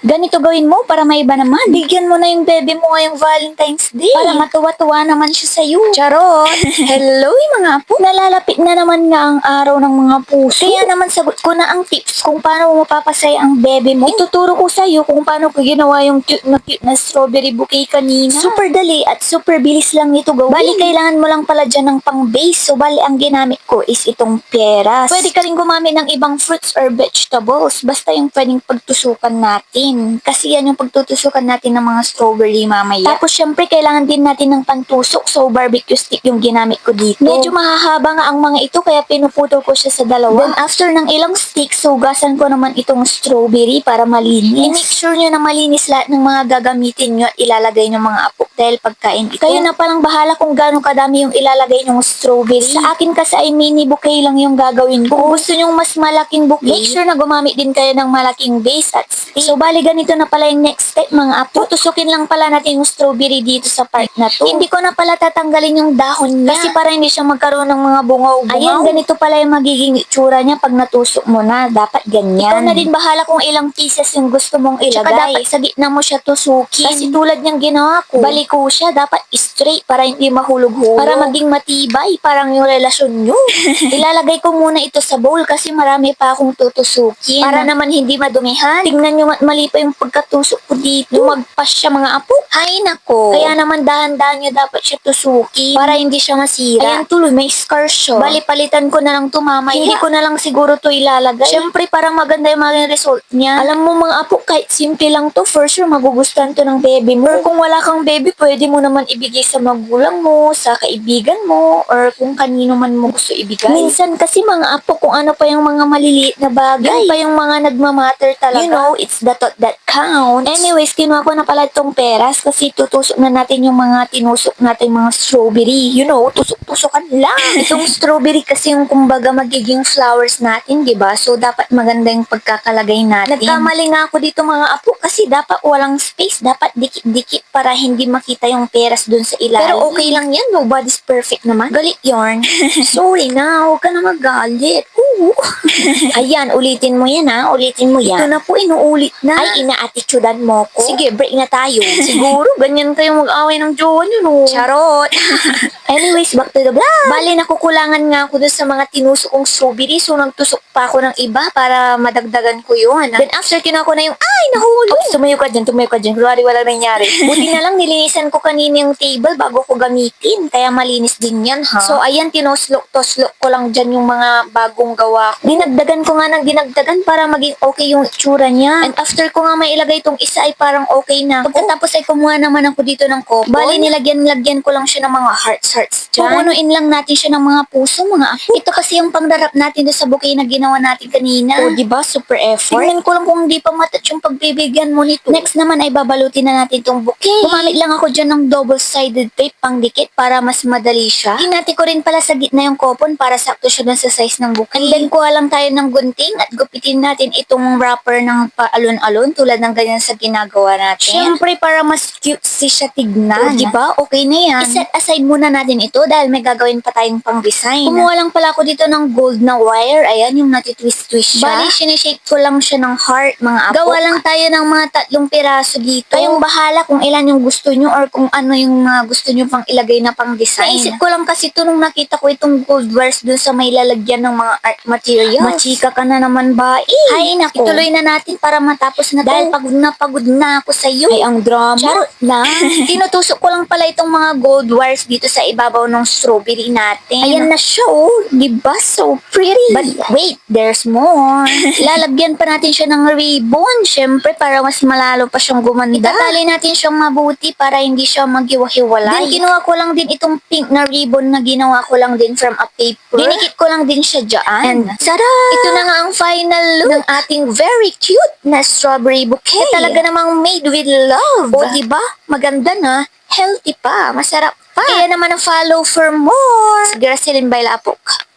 Ganito gawin mo para may iba naman. Bigyan mo na yung bebe mo ngayong Valentine's Day. Para matuwa-tuwa naman siya sa'yo. Charot! Hello, yung mga apo. Nalalapit na naman nga ang araw ng mga puso. Kaya naman sagot ko na ang tips kung paano mo mapapasaya ang bebe mo. Ituturo ko sa'yo kung paano ko ginawa yung cute na cute na strawberry bouquet kanina. Super dali at super bilis lang ito gawin. Bali, kailangan mo lang pala dyan ng pang base. So, bali, ang ginamit ko is itong peras. Pwede ka rin gumamit ng ibang fruits or vegetables. Basta yung pwedeng pagtusukan natin. Kasi yan yung pagtutusukan natin ng mga strawberry mamaya. Tapos, syempre, kailangan din natin ng pantusok. So, barbecue stick yung ginamit ko dito. Medyo mahahaba nga ang mga ito, kaya pinuputol ko siya sa dalawa. Then, after ng ilang sticks, hugasan ko naman itong strawberry para malinis. I-make sure nyo na malinis lahat ng mga gagamitin nyo at ilalagay ng mga apo dahil pagkain ito. Kayo na palang bahala kung gaano kadami yung ilalagay ng strawberry. Sa akin kasi ay mini bouquet lang yung gagawin ko. Kung gusto nyo mas malaking bouquet, make sure na gumamit din kayo ng malaking base at stick. So, bali ganito na pala yung next step mga apo. Tutusukin lang pala natin yung strawberry dito sa part na to. Hindi ko na pala tatanggalin yung dahon niya. Kasi para hindi siya magkaroon ng mga bungaw-bungaw. Ayan, ganito pala yung magiging itsura niya pag natusok mo na. Dapat ganyan. Ikaw na din bahala kung ilang pieces yung gusto mong ilagay. Tsaka dapat sa gitna mo siya tusukin. Kasi tulad niyang ginawa ko, baliko siya, dapat straight para hindi mahulog-hulog. Para maging matibay, parang yung relasyon nyo. Ilalagay ko muna ito sa bowl kasi marami pa akong tutusukin. Para naman hindi madumihan. Tingnan nyo ma- mali pa yung pagkatusok ko dito. Lumagpas siya mga apo. Ay nako. Kaya naman dahan-dahan nyo dapat siya tusukin. Para hindi siya masira. Ayan tuloy, may scar siya. Bali, palitan ko na lang to mamaya. Hindi ko na lang siguro to ilalagay. Siyempre, parang maganda yung maging result niya. Alam mo mga apo, kahit simple lang to, for sure magugustuhan to ng baby mo. Or kung wala kang baby, pwede mo naman ibigay sa magulang mo, sa kaibigan mo, or kung kanino man mo gusto ibigay. Minsan kasi mga apo, kung ano pa yung mga maliliit na bagay, yun pa yung mga nagmamatter talaga. You know, it's the thought that counts. Anyways, kinuha ko na pala itong peras kasi tutusok na natin yung mga tinusok natin mga strawberry. You know, tusok-tusokan lang. Itong strawberry kasi yung kumbaga magiging flowers natin, di ba? So, dapat maganda yung pagkakalagay natin. Nagkamali nga ako dito mga apo kasi dapat walang space. Dapat dikit-dikit para hindi makita yung peras dun sa ilalim. Pero okay lang yan. Nobody's perfect naman. Galit yarn. Sorry na. Huwag ka na magalit. Oo. Ayan, ulitin mo yan ha. Ulitin mo yan. Ito na po, inuulit na. Ay, ina-attitudean mo ko. Sige, break na tayo. Siguro, ganyan kayong mag-away ng jowa nyo, no? Charot. Anyways, back to the vlog. Bali, nakukulangan nga ako dun sa mga tinusok kong strawberry. So, nagtusok pa ako ng iba para madagdagan ko yun. Then, after kinuha ko na yung, ay, nahulog. Oops, tumayo ka dyan, tumayo ka dyan. Kunwari wala nangyari. Buti na lang, nilinisan ko kanina yung table bago ko gamitin. Kaya malinis din yan, ha? So, ayan, tinoslok-toslok ko lang dyan yung mga bagong gawa ko. Dinagdagan ko nga ng dinagdagan para maging okay yung itsura niya. And after ko nga may ilagay itong isa ay parang okay na. Pagkatapos ay kumuha naman ako dito ng coupon. Bali, nilagyan-lagyan ko lang siya ng mga hearts-hearts dyan. Pupunuin lang natin siya ng mga puso, mga. Ito kasi yung pangdarap natin doon sa bouquet na ginawa natin kanina. O, di ba? Super effort. Tingnan ko lang kung hindi pa matouch yung pagbibigyan mo nito. Next naman ay babalutin na natin itong bouquet. Gumamit lang ako dyan ng double-sided tape pang dikit para mas madali siya. Hinati ko rin pala sa gitna yung coupon para sakto siya dun sa size ng bouquet. Then kuha lang tayo ng gunting at gupitin natin itong wrapper ng paalon-alon tulad ng ganyan sa ginagawa natin. Siyempre para mas cute siya tignan. O, di ba? Okay na yan. I-set aside muna natin ito dahil may gagawin pa tayong pang design. Kumuha lang pala ako dito ng gold na wire. Ayan, yung natitwist-twist siya. Bali, sineshape ko lang siya ng heart, mga apo. Gawa lang tayo ng mga tatlong piraso dito. Kayong bahala kung ilan yung gusto nyo or kung ano yung mga gusto nyo pang ilagay na pang design. Naisip ko lang kasi ito nung nakita ko itong gold wires dun sa may lalagyan ng mga art materials. Machika ka na naman ba? Eh, Ay, naku. Ituloy na natin para matapos na Dahil pagod na pagod na ako sa iyo. Ay, ang drama. Charot na. Tinutusok ko lang pala itong mga gold wires dito sa ibabaw ng strawberry natin. Ayan na siya, oh. Diba? So pretty. But wait, there's more. Lalagyan pa natin siya ng ribbon. Siyempre, para mas malalo pa siyang gumanda. Itatali natin siyang mabuti para hindi siya maghiwa-hiwalay. Then, kinuha ko lang din itong pink na ribbon na ginawa ko lang din from a paper. Dinikit ko lang din siya dyan. And, tada! Ito na nga ang final look ng ating very cute na strawberry bouquet. Na talaga namang made with love. O, diba? Maganda na. Healthy pa. Masarap pa. Kaya naman ang follow for more. Sige, Rasilin Bailapok.